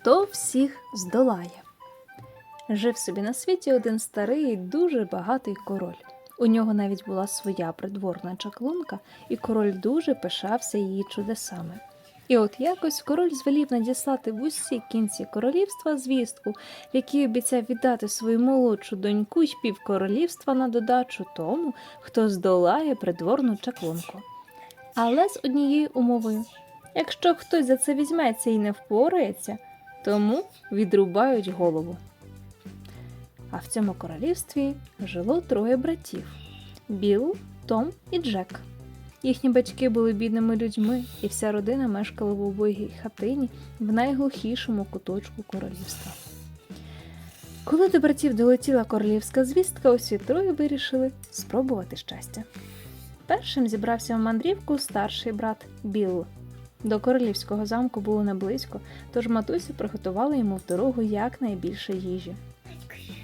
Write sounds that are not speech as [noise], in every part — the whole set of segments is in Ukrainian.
Хто всіх здолає? Жив собі на світі один старий дуже багатий король. У нього навіть була своя придворна чаклунка, і король дуже пишався її чудесами. І от якось король звелів надіслати в усі кінці королівства звістку, в якій обіцяв віддати свою молодшу доньку й півкоролівства на додачу тому, хто здолає придворну чаклунку. Але з однією умовою: якщо хтось за це візьметься і не впорається, тому відрубають голову. А в цьому королівстві жило троє братів: Біл, Том і Джек. Їхні батьки були бідними людьми, і вся родина мешкала в убогій хатині в найглухішому куточку королівства. Коли до братів долетіла королівська звістка, усі троє вирішили спробувати щастя. Першим зібрався в мандрівку старший брат Білл. До королівського замку було не близько, тож матуся приготувала йому в дорогу якнайбільше їжі.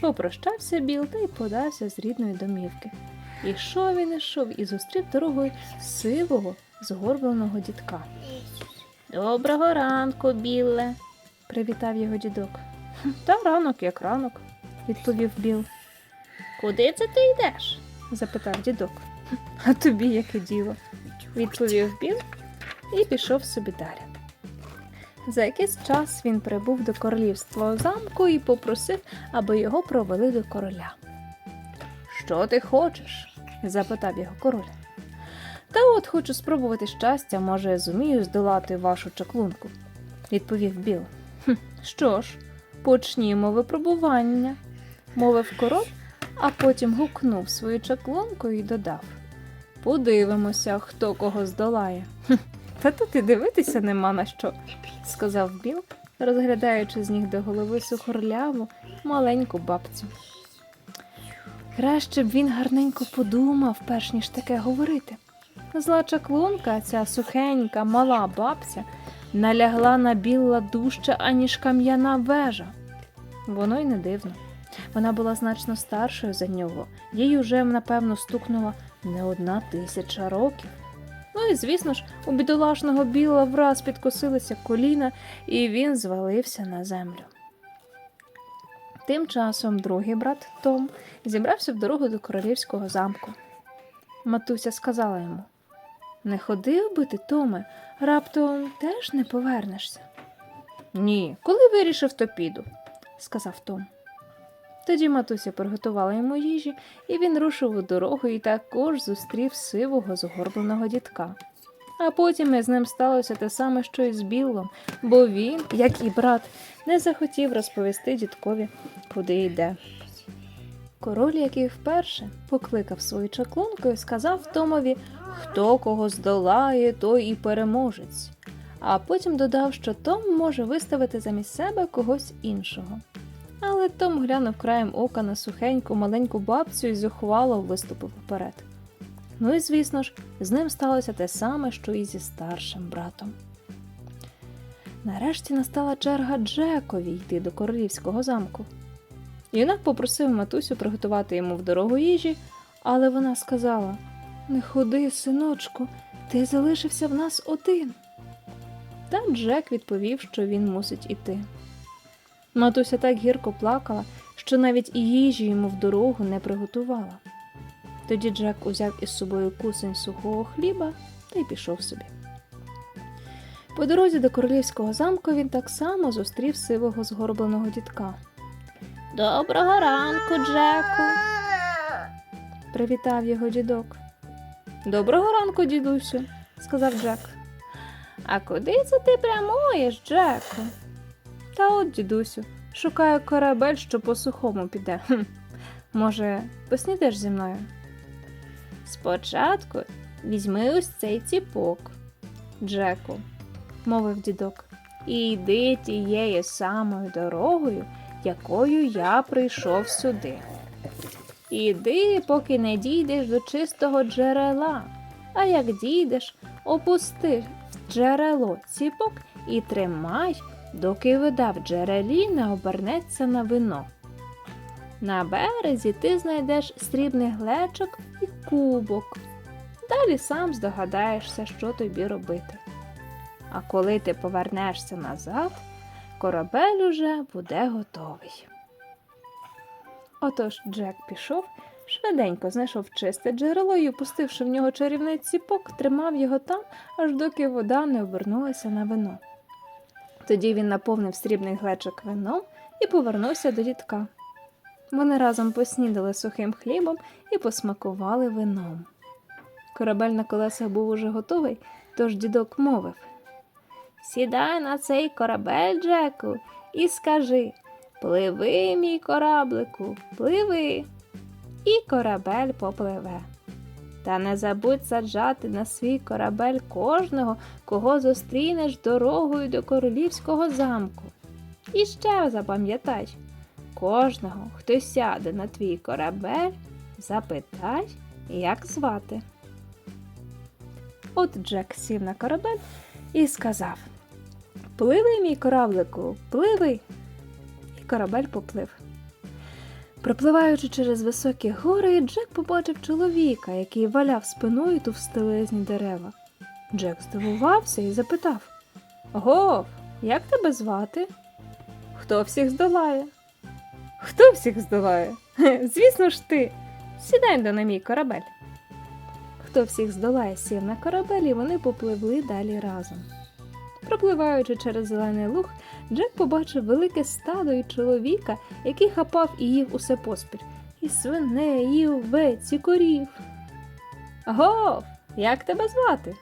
Попрощався Біл та й подався з рідної домівки. Ішов він ішов і зустрів дорогою сивого, згорбленого дідка. Доброго ранку, Білле, привітав його дідок. Та ранок, як ранок, відповів Біл. Куди це ти йдеш? запитав дідок. А тобі яке діло? відповів Біл і пішов собі далі. За якийсь час він прибув до королівського замку і попросив, аби його провели до короля. Що ти хочеш? запитав його король. Та от хочу спробувати щастя, може, зумію здолати вашу чаклунку, відповів Біл. «Хм, що ж, почнімо випробування, мовив король, а потім гукнув свою чаклунку і додав. Подивимося, хто кого здолає. «Хм, Та тут і дивитися нема на що, сказав Біл, розглядаючи з ніг до голови сухорляву маленьку бабцю. Краще б він гарненько подумав, перш ніж таке говорити. Зла чаклунка, ця сухенька, мала бабця, налягла на Білла дужче, аніж кам'яна вежа. Воно й не дивно. Вона була значно старшою за нього, їй уже, напевно, стукнула не одна тисяча років. Ну і, звісно ж, у бідолашного Біла враз підкосилися коліна, і він звалився на землю. Тим часом другий брат Том зібрався в дорогу до королівського замку. Матуся сказала йому: Не ходи обити, Томе, раптом теж не повернешся. Ні, коли вирішив, то піду, сказав Том. Тоді матуся приготувала йому їжі, і він рушив у дорогу і також зустрів сивого згорбленого дідка. А потім із ним сталося те саме, що і з Біллом, бо він, як і брат, не захотів розповісти дідкові, куди йде. Король, який вперше покликав свою чаклунку і сказав Томові, хто кого здолає, той і переможець. А потім додав, що Том може виставити замість себе когось іншого. Але Том глянув краєм ока на сухеньку маленьку бабцю і зухвало виступив уперед. Ну і звісно ж, з ним сталося те саме, що і зі старшим братом. Нарешті настала черга Джекові йти до королівського замку. Юнак попросив матусю приготувати йому в дорогу їжі, але вона сказала: Не ходи, синочку, ти залишився в нас один. Та Джек відповів, що він мусить іти. Матуся так гірко плакала, що навіть і їжі йому в дорогу не приготувала. Тоді Джек узяв із собою кусень сухого хліба та й пішов собі. По дорозі до королівського замку він так само зустрів сивого згорбленого дідка. Доброго ранку, Джеку, привітав його дідок. Доброго ранку, дідусю, сказав Джек. А куди це ти прямуєш, Джеку? Та от, дідусю, шукаю корабель, що по сухому піде. Хм. Може, поснідеш зі мною? Спочатку візьми ось цей ціпок, Джеку, мовив дідок, і йди тією самою дорогою, якою я прийшов сюди. Іди, поки не дійдеш до чистого джерела, а як дійдеш, опусти в джерело ціпок і тримай, доки вода в джерелі не обернеться на вино. На березі ти знайдеш срібний глечок і кубок. Далі сам здогадаєшся, що тобі робити. А коли ти повернешся назад, корабель уже буде готовий. Отож Джек пішов, швиденько знайшов чисте джерело і, опустивши в нього чарівний ціпок, тримав його там, аж доки вода не обернулася на вино. Тоді він наповнив срібний глечик вином і повернувся до дідка. Вони разом поснідали сухим хлібом і посмакували вином. Корабель на колесах був уже готовий, тож дідок мовив Сідай на цей корабель, Джеку, і скажи Пливи, мій кораблику, пливи. І корабель попливе. Та не забудь саджати на свій корабель кожного, кого зустрінеш дорогою до королівського замку. І ще запам'ятай, кожного, хто сяде на твій корабель, запитай, як звати. От Джек сів на корабель і сказав Пливи, мій кораблику, пливи. І корабель поплив. Пропливаючи через високі гори, Джек побачив чоловіка, який валяв спиною товстелезні дерева. Джек здивувався і запитав Гов, як тебе звати? Хто всіх здолає? Хто всіх здолає? [laughs] Звісно ж ти. Сідай до на мій корабель. Хто всіх здолає, сів на корабель, і вони попливли далі разом. Пропливаючи через зелений луг, Джек побачив велике стадо і чоловіка, який хапав і їв усе поспіль. І свиней, і овець, і корів. Гов, як тебе звати?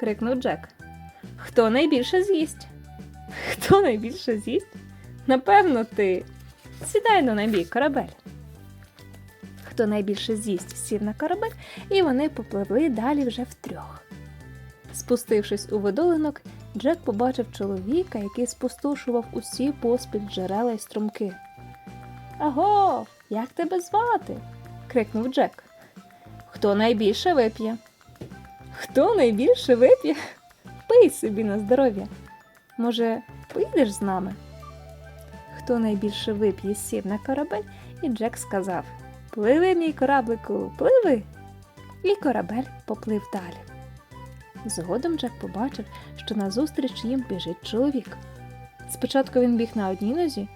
крикнув Джек. Хто найбільше з'їсть? [laughs] Хто найбільше з'їсть? Напевно, ти. Сідай на набій корабель. Хто найбільше з'їсть, сів на корабель, і вони попливли далі вже втрьох. Спустившись у видолинок, Джек побачив чоловіка, який спустошував усі поспіль джерела й струмки. Аго, як тебе звати? крикнув Джек. Хто найбільше вип'є? Хто найбільше вип'є? [laughs] Пий собі на здоров'я. Може, поїдеш з нами? Хто найбільше вип'є, сів на корабель, і Джек сказав Пливи, мій кораблику, пливи. І корабель поплив далі. Згодом Джек побачив, що назустріч їм біжить чоловік. Спочатку він біг на одній нозі,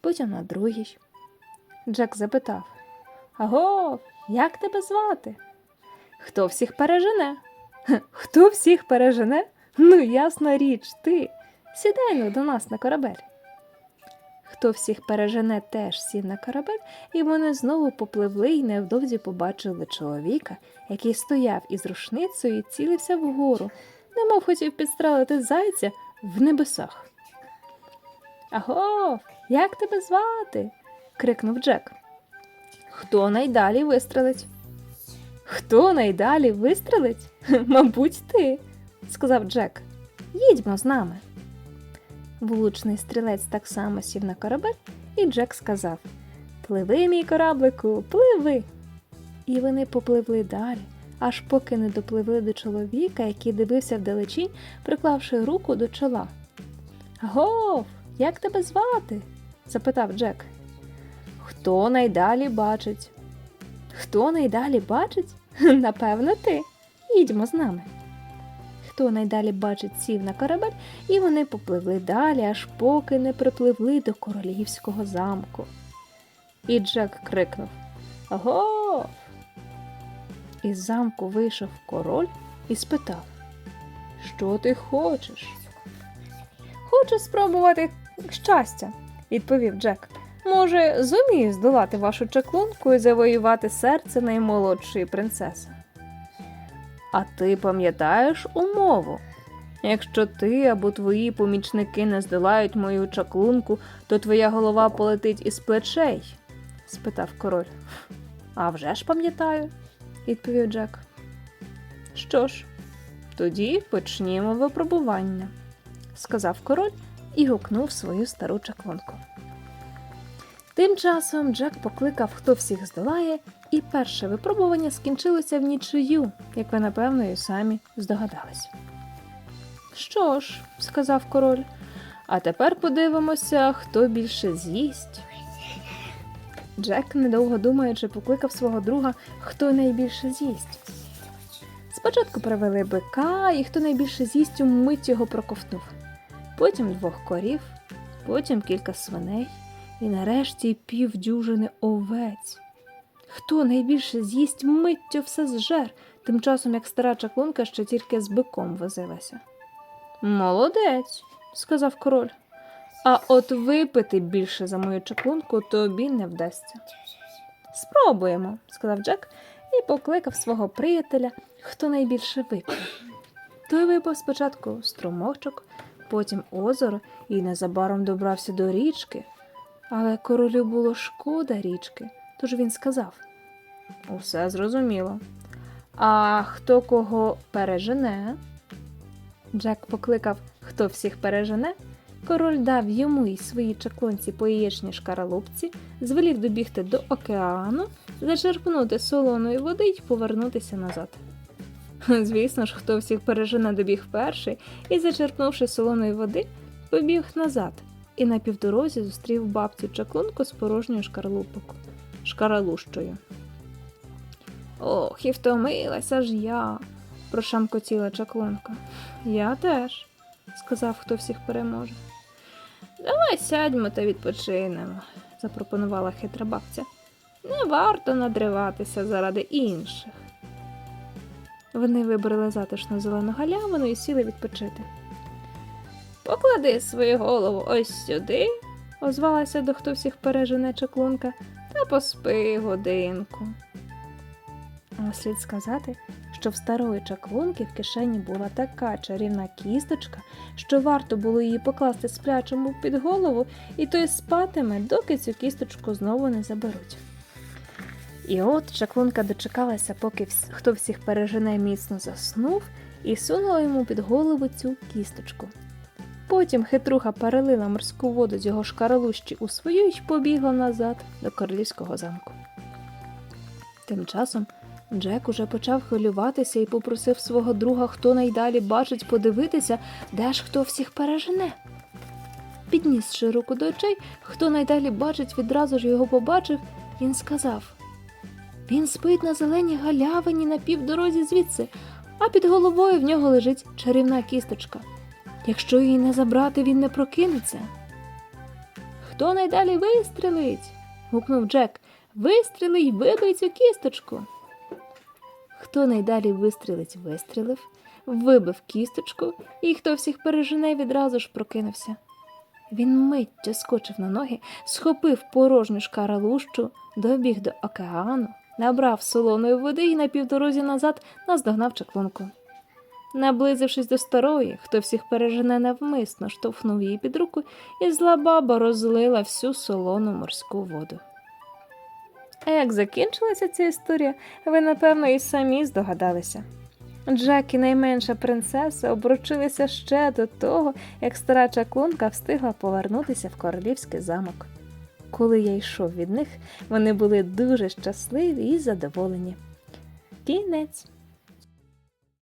потім на другій. Джек запитав Аго, як тебе звати? Хто всіх пережене? Хто всіх пережене? Ну, ясна річ, ти. Сідай ну до нас на корабель. Хто всіх пережене, теж сів на корабель, і вони знову попливли і невдовзі побачили чоловіка, який стояв із рушницею і цілився вгору, немов хотів підстрелити зайця в небесах. Аго, як тебе звати? крикнув Джек. Хто найдалі вистрелить? Хто найдалі вистрелить? [laughs] Мабуть, ти, сказав Джек. Їдьмо з нами. Влучний стрілець так само сів на корабель, і Джек сказав Пливи, мій кораблику, пливи. І вони попливли далі, аж поки не допливли до чоловіка, який дивився вдалечінь, приклавши руку до чола. Гов, як тебе звати? запитав Джек. Хто найдалі бачить? Хто найдалі бачить? [laughs] Напевно, ти. Їдьмо з нами. Хто найдалі бачить, сів на корабель, і вони попливли далі, аж поки не припливли до королівського замку. І Джек крикнув Аго! Із замку вийшов король і спитав Що ти хочеш? Хочу спробувати щастя, відповів Джек. Може, зумію здолати вашу чаклунку і завоювати серце наймолодшої принцеси. А ти пам'ятаєш умову? Якщо ти або твої помічники не здолають мою чаклунку, то твоя голова полетить із плечей? спитав король. «А вже ж пам'ятаю, відповів Джек. Що ж, тоді почнімо випробування, сказав король і гукнув свою стару чаклунку. Тим часом Джек покликав, хто всіх здолає, і перше випробування скінчилося в нічию, як ви, напевно, і самі здогадались. Що ж, сказав король, а тепер подивимося, хто більше з'їсть. Джек, недовго думаючи, покликав свого друга, хто найбільше з'їсть. Спочатку привели бика, і хто найбільше з'їсть, умить його проковтнув. Потім двох корів, потім кілька свиней і нарешті півдюжини овець. Хто найбільше з'їсть миттю все зжер, тим часом як стара чаклунка ще тільки з биком возилася. Молодець, сказав король. А от випити більше за мою чаклунку тобі не вдасться. Спробуємо, сказав Джек і покликав свого приятеля, хто найбільше випив. Той випав спочатку струмочок, потім озеро і незабаром добрався до річки. Але королю було шкода річки, тож він сказав: Усе зрозуміло. А хто кого пережене? Джек покликав, хто всіх пережене. Король дав йому і своїй чаклунці по яєчній шкаралупці, звелів добігти до океану, зачерпнути солоної води й повернутися назад. Звісно ж, хто всіх пережене добіг перший і, зачерпнувши солоної води, побіг назад і на півдорозі зустрів бабцю чаклунку з порожньою шкарлупок, шкаралущою. Ох, і втомилася ж я, прошамкотіла чаклунка. Я теж, сказав, хто всіх переможе. Давай сядьмо та відпочинемо, запропонувала хитра бабця. Не варто надриватися заради інших. Вони вибрали затишну зелену галявину і сіли відпочити. Поклади свою голову ось сюди, озвалася до хто всіх пережене чаклунка, та поспи годинку. А слід сказати, що в старої чаклунки в кишені була така чарівна кісточка, що варто було її покласти сплячому під голову, і той спатиме, доки цю кісточку знову не заберуть. І от чаклунка дочекалася, поки хто всіх пережене міцно заснув, і сунула йому під голову цю кісточку. Потім хитруха перелила морську воду з його шкаралущі у свою й побігла назад до королівського замку. Тим часом Джек уже почав хвилюватися і попросив свого друга, хто найдалі бачить, подивитися, де ж хто всіх пережене. Піднісши руку до очей, хто найдалі бачить, відразу ж його побачив, він сказав Він спить на зеленій галявині на півдорозі звідси, а під головою в нього лежить чарівна кісточка. Якщо її не забрати, він не прокинеться. Хто найдалі вистрелить? гукнув Джек. Вистріли й вибий цю кісточку. Хто найдалі вистрілить, вистрілив, вибив кісточку, і хто всіх пережене, відразу ж прокинувся. Він миттю скочив на ноги, схопив порожню шкаралущу, добіг до океану, набрав солоної води і на півдорозі назад наздогнав чаклунку. Наблизившись до старої, хто всіх пережене навмисно, штовхнув її під руку, і зла баба розлила всю солону морську воду. А як закінчилася ця історія, ви, напевно, і самі здогадалися. Джек і найменша принцеса обручилися ще до того, як стара чаклунка встигла повернутися в королівський замок. Коли я йшов від них, вони були дуже щасливі і задоволені. Кінець.